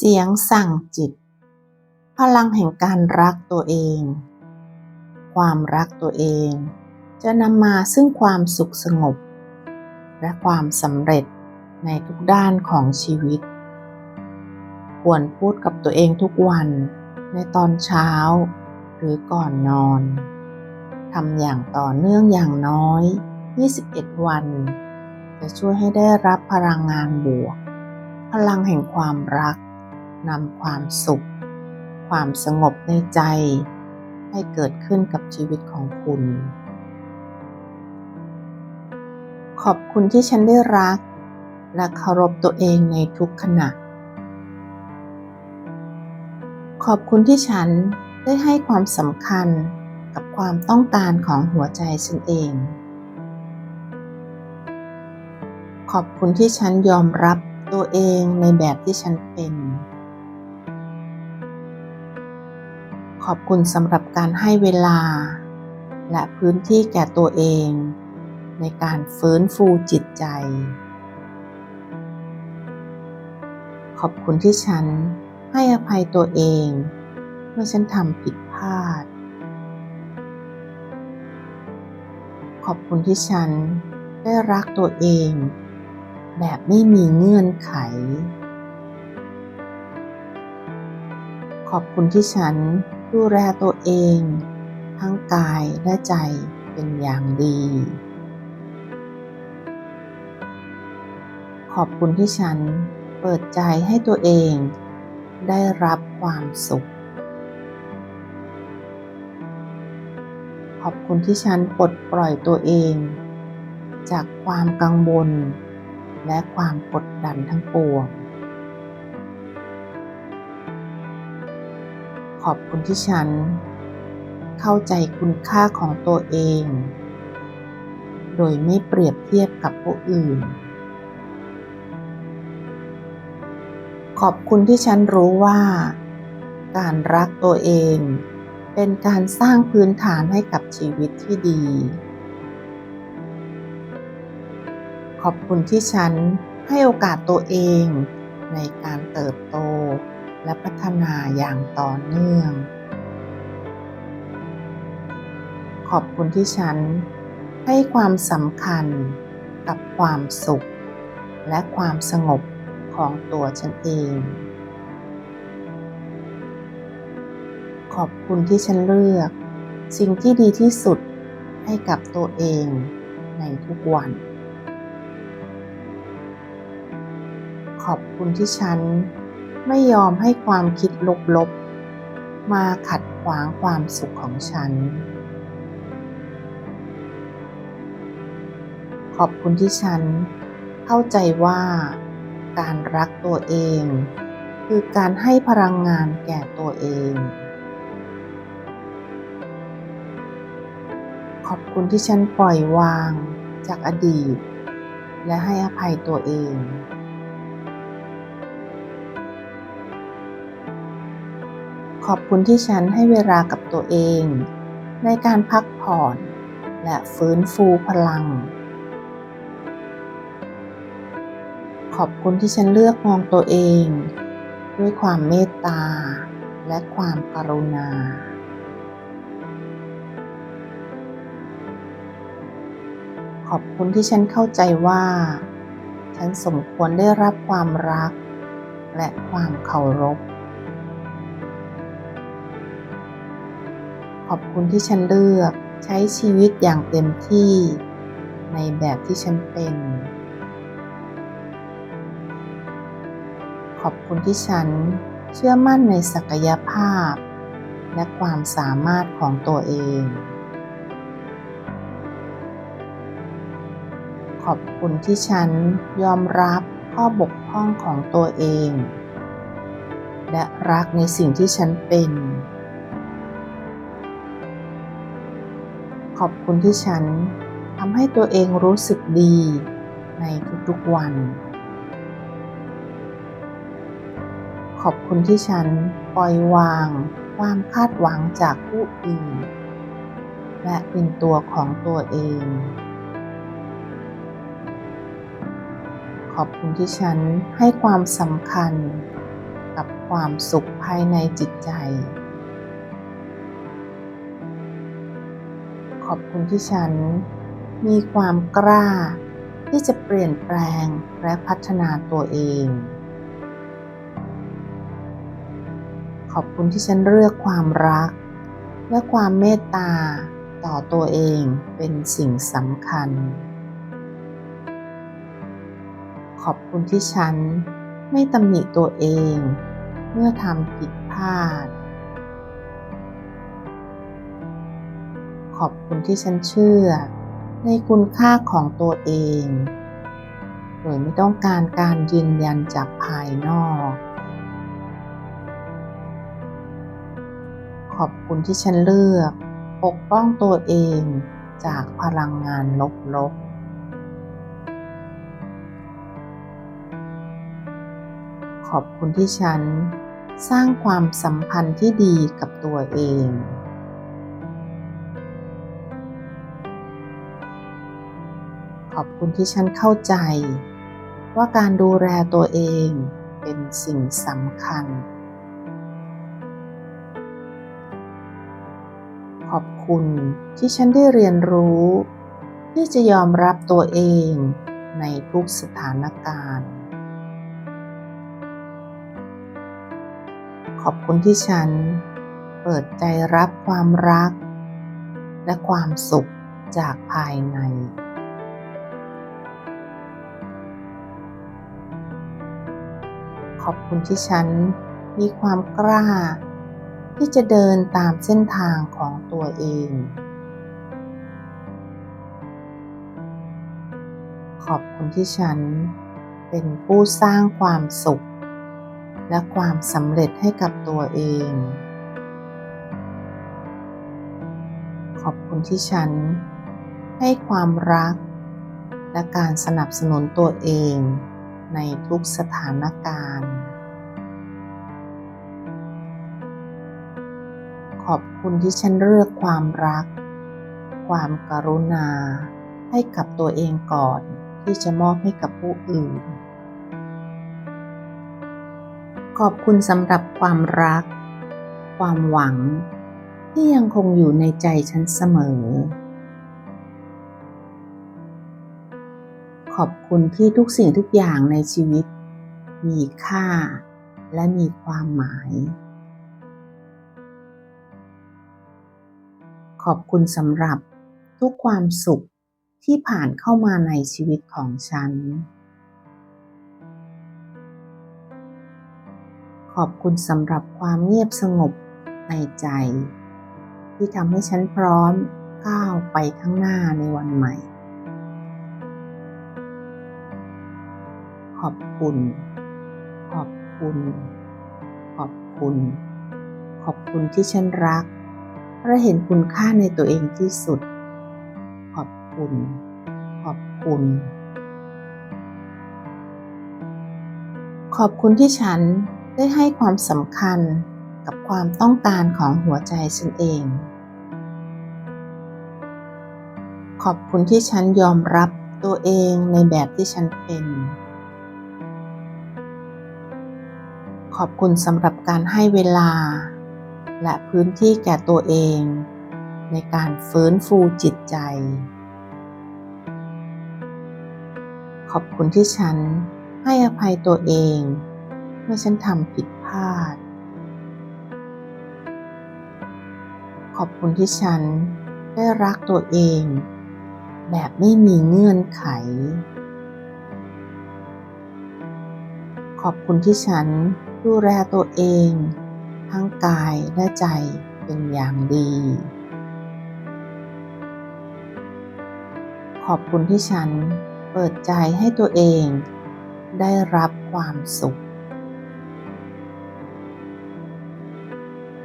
เสียงสั่งจิต พลังแห่งการรักตัวเอง ความรักตัวเอง จะนำมาซึ่งความสุขสงบ และความสำเร็จในทุกด้านของชีวิต ควรพูดกับตัวเองทุกวันในตอนเช้า หรือก่อนนอนทำอย่างต่อเนื่องอย่างน้อย 21 วัน จะช่วยให้ได้รับพลังงานบวก พลังแห่งความรัก นำความสุข ความสงบในใจ ให้เกิดขึ้นกับชีวิตของคุณ ขอบคุณที่ฉันได้รัก และเคารพตัวเองในทุกขณะ ขอบคุณที่ฉันได้ให้ความสำคัญกับความต้องการของหัวใจฉันเอง ขอบคุณที่ฉันยอมรับตัวเองในแบบที่ฉันเป็น ขอบคุณสำหรับการให้เวลา และพื้นที่แก่ตัวเอง ในการฟื้นฟูจิตใจ ขอบคุณที่ฉันให้อภัยตัวเอง เมื่อฉันทำผิดพลาด ขอบคุณที่ฉันได้รักตัวเอง แบบไม่มีเงื่อนไขขอบคุณที่ฉัน ดูแลตัวเอง ทั้งกายและใจเป็นอย่างดี ขอบคุณที่ฉันเปิดใจให้ตัวเองได้รับความสุข ขอบคุณที่ฉันปลดปล่อยตัวเอง จากความกังวลและความกดดันทั้งปวง ขอบคุณที่ฉัน เข้าใจคุณค่าของตัวเอง โดยไม่เปรียบเทียบกับผู้อื่น ขอบคุณที่ฉันรู้ว่า การรักตัวเอง เป็นการสร้างพื้นฐานให้กับชีวิตที่ดี ขอบคุณที่ฉันให้โอกาสตัวเองในการเติบโต และพัฒนาอย่างต่อเนื่อง ขอบคุณที่ฉันให้ความสำคัญกับความสุข และความสงบของตัวฉันเอง ขอบคุณที่ฉันเลือก สิ่งที่ดีที่สุดให้กับตัวเองในทุกวัน ขอบคุณที่ฉัน ไม่ยอมให้ความคิดลบๆ มาขัดขวางความสุขของฉัน ขอบคุณที่ฉันเข้าใจว่าการรักตัวเอง คือการให้พลังงานแก่ตัวเอง ขอบคุณที่ฉันปล่อยวางจากอดีต และให้อภัยตัวเอง ขอบคุณที่ฉันให้เวลากับตัวเอง ในการพักผ่อนและฟื้นฟูพลัง ขอบคุณที่ฉันเลือกมองตัวเอง ด้วยความเมตตา และความกรุณา ขอบคุณที่ฉันเข้าใจว่า ฉันสมควรได้รับความรัก และความเคารพ ขอบคุณที่ฉันเลือกใช้ชีวิตอย่างเต็มที่ในแบบที่ฉันเป็น ขอบคุณที่ฉันเชื่อมั่นในศักยภาพ และความสามารถของตัวเอง ขอบคุณที่ฉันยอมรับข้อบกพร่องของตัวเอง และรักในสิ่งที่ฉันเป็น ขอบคุณที่ฉันทำให้ตัวเองรู้สึกดีในทุกๆวัน ขอบคุณที่ฉันปล่อยวางความคาดหวังจากผู้อื่น และเป็นตัวของตัวเอง ขอบคุณที่ฉันให้ความสำคัญกับความสุขภายในจิตใจ ขอบคุณที่ฉัน มีความกล้า ที่จะเปลี่ยนแปลงและพัฒนาตัวเอง ขอบคุณที่ฉันเลือกความรัก และความเมตตาต่อตัวเองเป็นสิ่งสำคัญ ขอบคุณที่ฉันไม่ตำหนิตัวเอง เมื่อทำผิดพลาด ขอบคุณที่ฉันเชื่อ ในคุณค่าของตัวเอง โดยไม่ต้องการการยืนยันจากภายนอก ขอบคุณที่ฉันเลือก ปกป้องตัวเองจากพลังงานลบๆขอบคุณที่ฉัน สร้างความสัมพันธ์ที่ดีกับตัวเอง ขอบคุณที่ฉันเข้าใจ ว่าการดูแลตัวเองเป็นสิ่งสำคัญ ขอบคุณที่ฉันได้เรียนรู้ ที่จะยอมรับตัวเองในทุกสถานการณ์ ขอบคุณที่ฉันเปิดใจรับความรัก และความสุขจากภายใน ขอบคุณที่ฉันมีความกล้า ที่จะเดินตามเส้นทางของตัวเอง ขอบคุณที่ฉันเป็นผู้สร้างความสุข และความสำเร็จให้กับตัวเอง ขอบคุณที่ฉันให้ความรัก และการสนับสนุนตัวเอง ในทุกสถานการณ์ ขอบคุณที่ฉันเลือกความรัก ความกรุณา ให้กับตัวเองก่อนที่จะมอบให้กับผู้อื่น ขอบคุณสำหรับความรัก ความหวัง ที่ยังคงอยู่ในใจฉันเสมอ ขอบคุณที่ทุกสิ่งทุกอย่างในชีวิต มีค่าและมีความหมาย ขอบคุณสำหรับทุกความสุขที่ผ่านเข้ามาในชีวิตของฉัน ขอบคุณสำหรับความเงียบสงบในใจ ที่ทำให้ฉันพร้อมก้าวไปข้างหน้าในวันใหม่ ขอบคุณ ขอบคุณ ขอบคุณ ขอบคุณที่ฉันรักและเห็นคุณค่าในตัวเองที่สุด ขอบคุณ ขอบคุณ ขอบคุณที่ฉันได้ให้ความสำคัญกับความต้องการของหัวใจฉันเอง ขอบคุณที่ฉันยอมรับตัวเองในแบบที่ฉันเป็น ขอบคุณสำหรับการให้เวลา และพื้นที่แก่ตัวเอง ในการฟื้นฟูจิตใจ ขอบคุณที่ฉันให้อภัยตัวเอง เมื่อฉันทำผิดพลาด ขอบคุณที่ฉันได้รักตัวเอง แบบไม่มีเงื่อนไข ขอบคุณที่ฉัน ดูแลตัวเอง ทั้งกายและใจเป็นอย่างดี ขอบคุณที่ฉันเปิดใจให้ตัวเองได้รับความสุข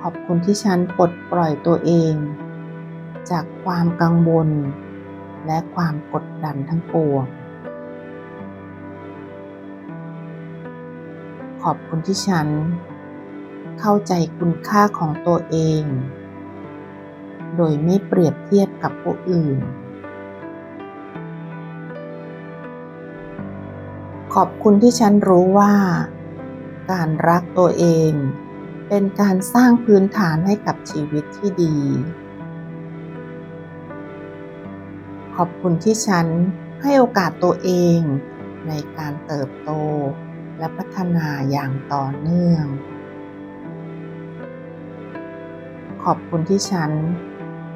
ขอบคุณที่ฉันปลดปล่อยตัวเอง จากความกังวล และความกดดันทั้งปวง ขอบคุณที่ฉัน เข้าใจคุณค่าของตัวเอง โดยไม่เปรียบเทียบกับผู้อื่น ขอบคุณที่ฉันรู้ว่า การรักตัวเอง เป็นการสร้างพื้นฐานให้กับชีวิตที่ดี ขอบคุณที่ฉันให้โอกาสตัวเองในการเติบโต และพัฒนาอย่างต่อเนื่อง ขอบคุณที่ฉัน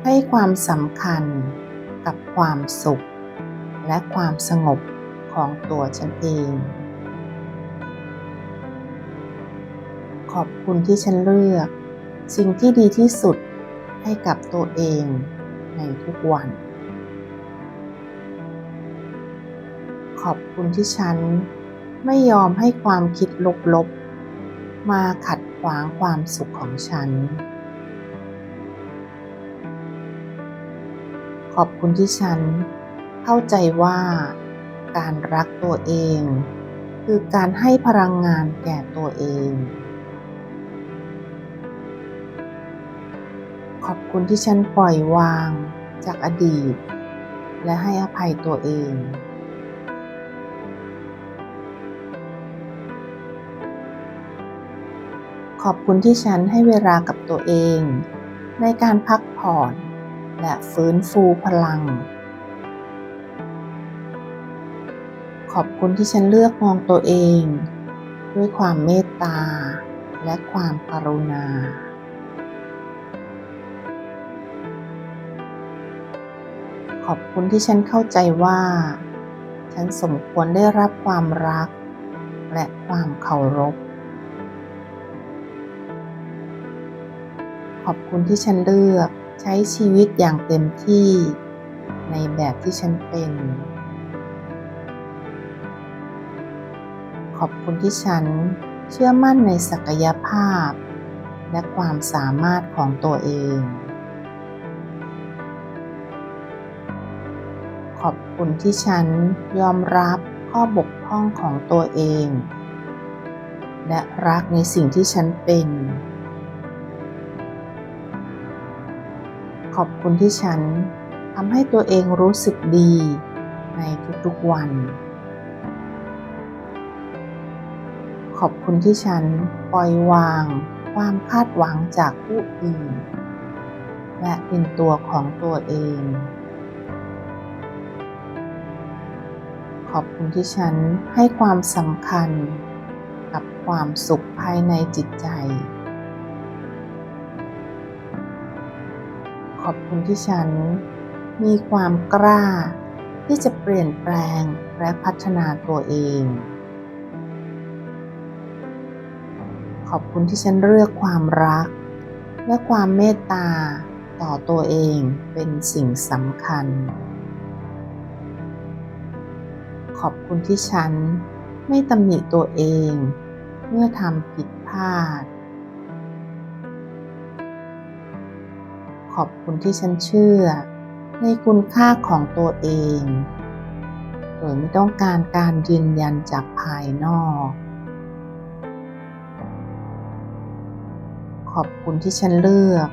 ให้ความสำคัญกับความสุข และความสงบของตัวฉันเอง ขอบคุณที่ฉันเลือก สิ่งที่ดีที่สุดให้กับตัวเองในทุกวัน ขอบคุณที่ฉัน ไม่ยอมให้ความคิดลบๆ มาขัดขวางความสุขของฉัน ขอบคุณที่ฉันเข้าใจว่าการรักตัวเอง คือการให้พลังงานแก่ตัวเอง ขอบคุณที่ฉันปล่อยวางจากอดีต และให้อภัยตัวเอง ขอบคุณที่ฉันให้เวลากับตัวเอง ในการพักผ่อน และฟื้นฟูพลัง ขอบคุณที่ฉันเลือกมองตัวเอง ด้วยความเมตตา และความกรุณา ขอบคุณที่ฉันเข้าใจว่า ฉันสมควรได้รับความรัก และความเคารพ อบคุณที่ฉันเลือกใช้ชีวิตอย่างเต็มที่ในแบบที่ฉันเป็น ขอบคุณที่ฉันเชื่อมั่นในศักยภาพ และความสามารถของตัวเอง ขอบคุณที่ฉันยอมรับข้อบกพร่องของตัวเอง และรักในสิ่งที่ฉันเป็น ขอบคุณที่ฉันทำให้ตัวเองรู้สึกดีในทุกๆวัน ขอบคุณที่ฉันปล่อยวางความคาดหวังจากผู้อื่น และเป็นตัวของตัวเอง ขอบคุณที่ฉันให้ความสำคัญกับความสุขภายในจิตใจ ขอบคุณที่ฉัน มีความกล้า ที่จะเปลี่ยนแปลงและพัฒนาตัวเอง ขอบคุณที่ฉันเลือกความรัก และความเมตตาต่อตัวเองเป็นสิ่งสำคัญ ขอบคุณที่ฉันไม่ตำหนิตัวเอง เมื่อทำผิดพลาด ขอบคุณที่ฉันเชื่อ ในคุณค่าของตัวเอง โดยไม่ต้องการการยืนยันจากภายนอก ขอบคุณที่ฉันเลือก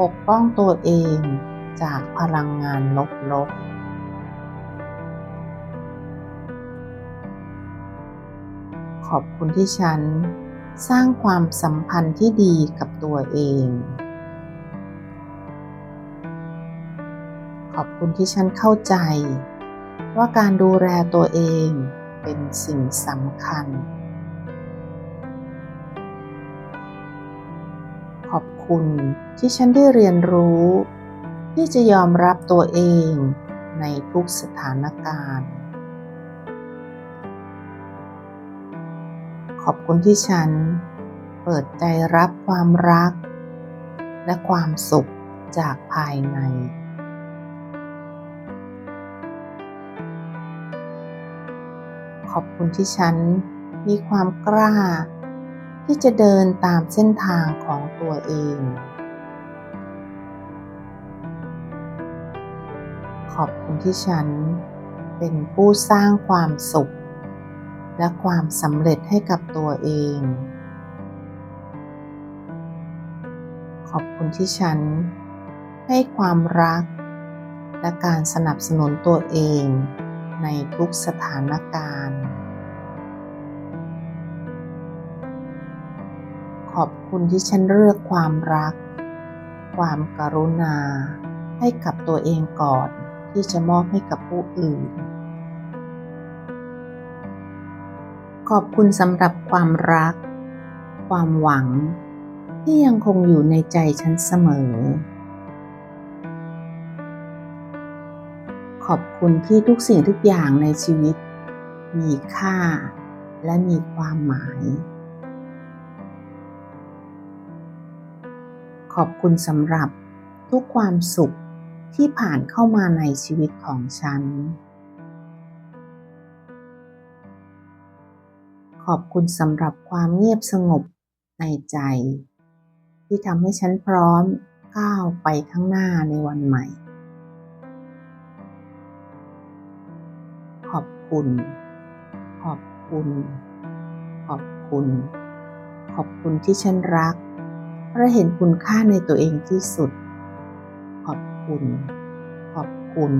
ปกป้องตัวเองจากพลังงานลบๆขอบคุณที่ฉัน สร้างความสัมพันธ์ที่ดีกับตัวเอง อบคุณที่ฉันเข้าใจ ว่าการดูแลตัวเองเป็นสิ่งสำคัญ ขอบคุณที่ฉันได้เรียนรู้ ที่จะยอมรับตัวเองในทุกสถานการณ์ ขอบคุณที่ฉันเปิดใจรับความรัก และความสุขจากภายใน ขอบคุณที่ฉันมีความกล้า ที่จะเดินตามเส้นทางของตัวเอง ขอบคุณที่ฉันเป็นผู้สร้างความสุข และความสำเร็จให้กับตัวเอง ขอบคุณที่ฉันให้ความรัก และการสนับสนุนตัวเอง ในทุกสถานการณ์ ขอบคุณที่ฉันเลือกความรัก ความกรุณา ให้กับตัวเองก่อนที่จะมอบให้กับผู้อื่น ขอบคุณสำหรับความรัก ความหวัง ที่ยังคงอยู่ในใจฉันเสมอ ขอบคุณที่ทุกสิ่งทุกอย่างในชีวิต มีค่าและมีความหมาย ขอบคุณสำหรับทุกความสุขที่ผ่านเข้ามาในชีวิตของฉัน ขอบคุณสำหรับความเงียบสงบในใจ ที่ทำให้ฉันพร้อมก้าวไปข้างหน้าในวันใหม่ คุณ ขอบคุณ ขอบคุณ ขอบคุณที่ฉันรักและเห็นคุณค่าในตัวเองที่สุด ขอบคุณ ขอบคุณ